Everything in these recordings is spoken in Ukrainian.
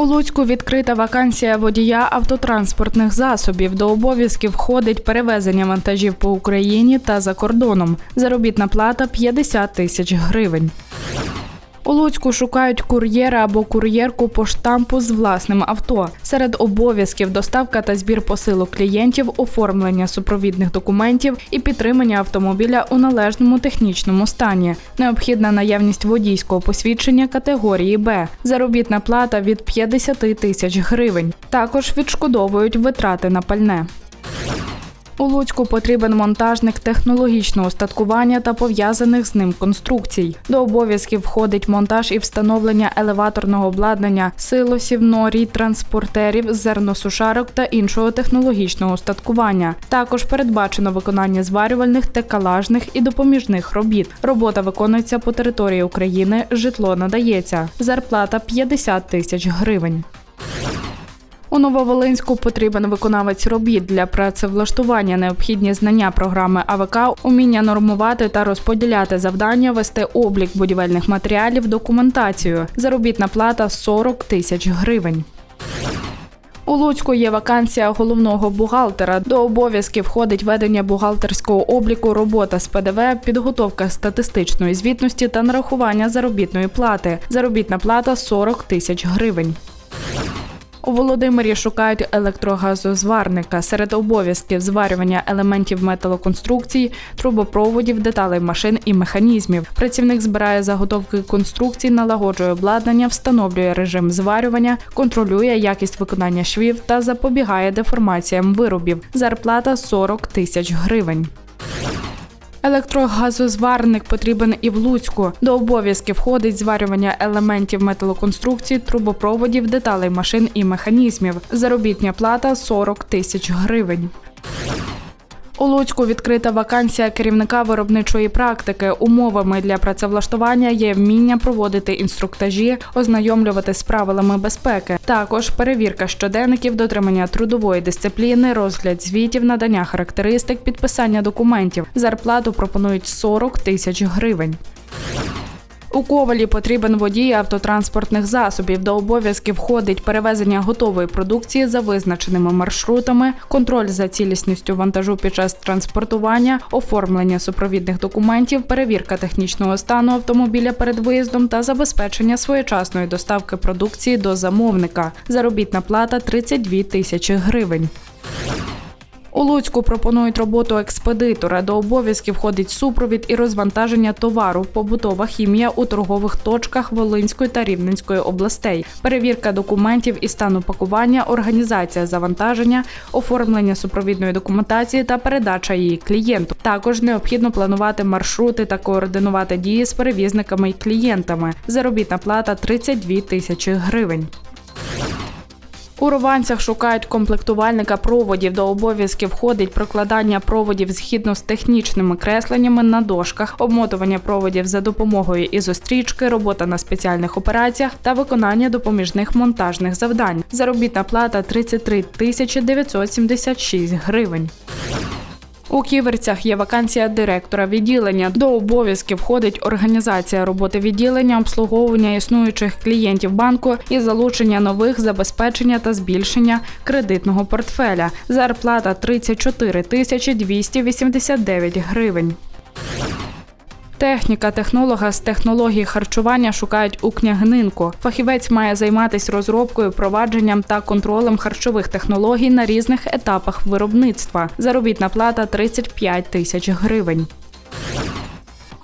У Луцьку відкрита вакансія водія автотранспортних засобів. До обов'язків входить перевезення вантажів по Україні та за кордоном. Заробітна плата 50 тисяч гривень. У Луцьку шукають кур'єра або кур'єрку по штампу з власним авто. Серед обов'язків доставка та збір посилок клієнтів, оформлення супровідних документів і підтримання автомобіля у належному технічному стані. Необхідна наявність водійського посвідчення категорії Б. Заробітна плата від 50 тисяч гривень. Також відшкодовують витрати на пальне. У Луцьку потрібен монтажник технологічного устаткування та пов'язаних з ним конструкцій. До обов'язків входить монтаж і встановлення елеваторного обладнання, силосів, норій, транспортерів, зерносушарок та іншого технологічного устаткування. Також передбачено виконання зварювальних, текалажних і допоміжних робіт. Робота виконується по території України, житло надається. Зарплата 50 тисяч гривень. У Нововолинську потрібен виконавець робіт для працевлаштування, необхідні знання програми АВК, уміння нормувати та розподіляти завдання, вести облік будівельних матеріалів, документацію. Заробітна плата 40 тисяч гривень. У Луцьку є вакансія головного бухгалтера. До обов'язків входить ведення бухгалтерського обліку, робота з ПДВ, підготовка статистичної звітності та нарахування заробітної плати. Заробітна плата 40 тисяч гривень. У Володимирі шукають електрогазозварника. Серед обов'язків зварювання елементів металоконструкцій, трубопроводів, деталей машин і механізмів. Працівник збирає заготовки конструкцій, налагоджує обладнання, встановлює режим зварювання, контролює якість виконання швів та запобігає деформаціям виробів. Зарплата 40 тисяч гривень. Електрогазозварник потрібен і в Луцьку. До обов'язків входить зварювання елементів металоконструкцій, трубопроводів, деталей машин і механізмів. Заробітня плата 40 тисяч гривень. У Луцьку відкрита вакансія керівника виробничої практики. Умовами для працевлаштування є вміння проводити інструктажі, ознайомлювати з правилами безпеки. Також перевірка щоденників, дотримання трудової дисципліни, розгляд звітів, надання характеристик, підписання документів. Зарплату пропонують 40 тисяч гривень. У Ковалі потрібен водій автотранспортних засобів. До обов'язків входить перевезення готової продукції за визначеними маршрутами, контроль за цілісністю вантажу під час транспортування, оформлення супровідних документів, перевірка технічного стану автомобіля перед виїздом та забезпечення своєчасної доставки продукції до замовника. Заробітна плата 32 тисячі гривень. У Луцьку пропонують роботу експедитора. До обов'язків входить супровід і розвантаження товару, побутова хімія у торгових точках Волинської та Рівненської областей, перевірка документів і стану пакування, організація завантаження, оформлення супровідної документації та передача її клієнту. Також необхідно планувати маршрути та координувати дії з перевізниками і клієнтами. Заробітна плата 32 тисячі гривень. У Рованцях шукають комплектувальника проводів. До обов'язків входить прокладання проводів згідно з технічними кресленнями на дошках, обмотування проводів за допомогою ізострічки, робота на спеціальних операціях та виконання допоміжних монтажних завдань. Заробітна плата 33 тисячі 976 гривень. У ківерцях є вакансія директора відділення. До обов'язків входить організація роботи відділення, обслуговування існуючих клієнтів банку і залучення нових забезпечення та збільшення кредитного портфеля. Зарплата 34 тисячі 289 гривень. Техніка технолога з технології харчування шукають у княгнинку. Фахівець має займатися розробкою, провадженням та контролем харчових технологій на різних етапах виробництва. Заробітна плата 35 тисяч гривень.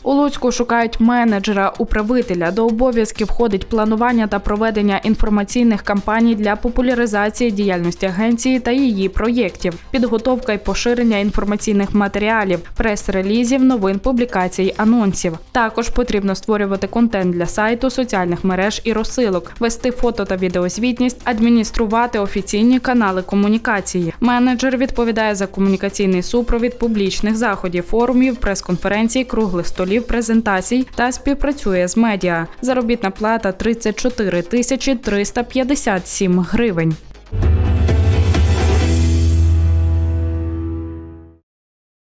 У Луцьку шукають менеджера управителя. До обов'язків входить планування та проведення інформаційних кампаній для популяризації діяльності агенції та її проєктів, підготовка і поширення інформаційних матеріалів, прес-релізів, новин, публікацій, анонсів. Також потрібно створювати контент для сайту, соціальних мереж і розсилок, вести фото та відеозвітність, адмініструвати офіційні канали комунікації. Менеджер відповідає за комунікаційний супровід публічних заходів, форумів, прес-конференцій, круглих столів, презентацій та співпрацює з медіа. Заробітна плата 34 тисячі 357 гривень.